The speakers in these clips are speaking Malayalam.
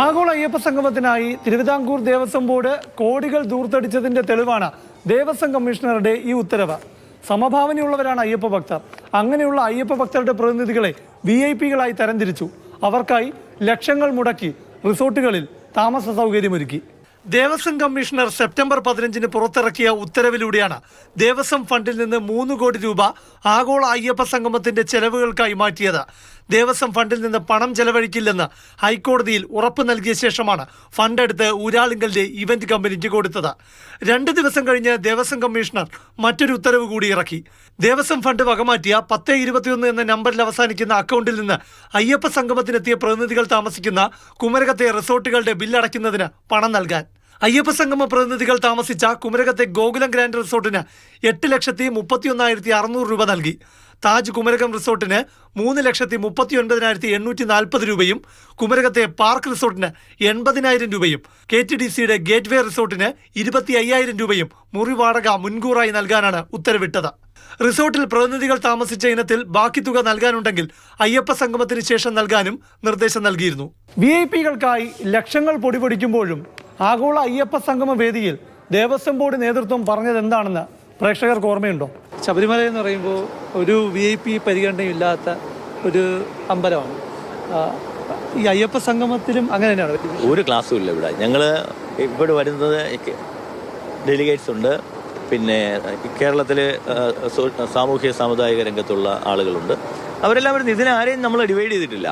ആഗോള അയ്യപ്പ സംഗമത്തിനായി തിരുവിതാംകൂർ ദേവസ്വം ബോർഡ് കോടികൾ ദൂർത്തടിച്ചതിന്റെ തെളിവാണ് ദേവസ്വം കമ്മീഷണറുടെ ഈ ഉത്തരവ്. സമഭാവനയുള്ളവരാണ് അയ്യപ്പ ഭക്തർ. അങ്ങനെയുള്ള അയ്യപ്പ ഭക്തരുടെ പ്രതിനിധികളെ വി ഐ പികളായി തരംതിരിച്ചു. അവർക്കായി ലക്ഷങ്ങൾ മുടക്കി റിസോർട്ടുകളിൽ താമസ സൗകര്യമൊരുക്കി. ദേവസ്വം കമ്മീഷണർ സെപ്റ്റംബർ പതിനഞ്ചിന് പുറത്തിറക്കിയ ഉത്തരവിലൂടെയാണ് ദേവസ്വം ഫണ്ടിൽ നിന്ന് മൂന്ന് കോടി രൂപ ആഗോള അയ്യപ്പ സംഗമത്തിന്റെ ചെലവുകൾക്കായി മാറ്റിയത്. ദേവസ്വം ഫണ്ടിൽ നിന്ന് പണം ചെലവഴിക്കില്ലെന്ന് ഹൈക്കോടതിയിൽ ഉറപ്പ് നൽകിയ ശേഷമാണ് ഫണ്ട് എടുത്ത് ഊരാളുങ്കലിന്റെ ഇവന്റ് കമ്പനിക്ക് കൊടുത്തത്. രണ്ട് ദിവസം കഴിഞ്ഞ് ദേവസ്വം കമ്മീഷണർ മറ്റൊരു ഉത്തരവ് കൂടി ഇറക്കി. ദേവസ്വം ഫണ്ട് വകമാറ്റിയ പത്ത് ഇരുപത്തിയൊന്ന് എന്ന നമ്പറിൽ അവസാനിക്കുന്ന അക്കൗണ്ടിൽ നിന്ന് അയ്യപ്പ സംഗമത്തിനെത്തിയ പ്രതിനിധികൾ താമസിക്കുന്ന കുമരകത്തെ റിസോർട്ടുകളുടെ ബില്ലടയ്ക്കുന്നതിന് പണം നൽകാൻ. അയ്യപ്പ സംഗമ പ്രതിനിധികൾ താമസിച്ച കുമരകത്തെ ഗോകുലം ഗ്രാൻഡ് റിസോർട്ടിന് എട്ട് ലക്ഷത്തി മുപ്പത്തി ഒന്നായിരത്തി അറുന്നൂറ് രൂപ നൽകി. താജ് കുമരകം റിസോർട്ടിന് മൂന്ന് ലക്ഷത്തി മുപ്പത്തി ഒൻപതിനായിരത്തി എണ്ണൂറ്റി നാൽപ്പത് രൂപയും കുമരകത്തെ പാർക്ക് റിസോർട്ടിന് എൺപതിനായിരം രൂപയും കെ ടി ഡി സിയുടെ ഗേറ്റ് വേ റിസോർട്ടിന് ഇരുപത്തി അയ്യായിരം രൂപയും മുറി വാടക മുൻകൂറായി നൽകാനാണ് ഉത്തരവിട്ടത്. റിസോർട്ടിൽ പ്രതിനിധികൾ താമസിച്ച ഇനത്തിൽ ബാക്കി തുക നൽകാനുണ്ടെങ്കിൽ അയ്യപ്പ സംഗമത്തിന് ശേഷം നൽകാനും നിർദ്ദേശം നൽകിയിരുന്നു. വി ഐ പികൾക്കായി ലക്ഷങ്ങൾ പൊടിപൊടിക്കുമ്പോഴും ആഗോള അയ്യപ്പ സംഗമ വേദിയിൽ ദേവസ്വം ബോർഡ് നേതൃത്വം പറഞ്ഞത് എന്താണെന്ന് പ്രേക്ഷകർക്ക് ഓർമ്മയുണ്ടോ? ശബരിമല എന്ന് പറയുമ്പോൾ ഒരു വി ഐ പി പരിഗണനയില്ലാത്ത ഒരു അമ്പലമാണ്. ഈ അയ്യപ്പ സംഗമത്തിലും അങ്ങനെ തന്നെയാണ്. ഒരു ക്ലാസ്സും ഇല്ല ഇവിടെ. ഞങ്ങൾ ഇവിടെ വരുന്നത് ഡെലിഗേറ്റ്സ് ഉണ്ട്. പിന്നെ കേരളത്തിൽ സാമൂഹ്യ സാമുദായിക രംഗത്തുള്ള ആളുകളുണ്ട്. അവരെല്ലാം വരുന്നത് ഇതിനെ നമ്മൾ ഡിവൈഡ് ചെയ്തിട്ടില്ല.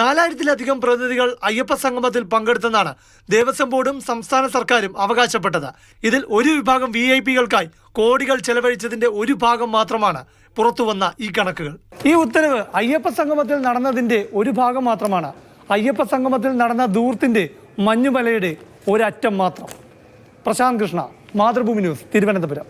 നാലായിരത്തിലധികം പ്രതിനിധികൾ അയ്യപ്പ സംഗമത്തിൽ പങ്കെടുത്തെന്നാണ് ദേവസ്വം ബോർഡും സംസ്ഥാന സർക്കാരും അവകാശപ്പെട്ടത്. ഇതിൽ ഒരു വിഭാഗം വി ഐ പികൾക്കായി കോടികൾ ചെലവഴിച്ചതിന്റെ ഒരു ഭാഗം മാത്രമാണ് പുറത്തുവന്ന ഈ കണക്കുകൾ. ഈ ഉത്തരവ് അയ്യപ്പ സംഗമത്തിൽ നടന്നതിന്റെ ഒരു ഭാഗം മാത്രമാണ്. അയ്യപ്പ സംഗമത്തിൽ നടന്ന ദൂർത്തിന്റെ മഞ്ഞുമലയുടെ ഒരറ്റം മാത്രം. പ്രശാന്ത് കൃഷ്ണ മാതൃഭൂമി ന്യൂസ് തിരുവനന്തപുരം.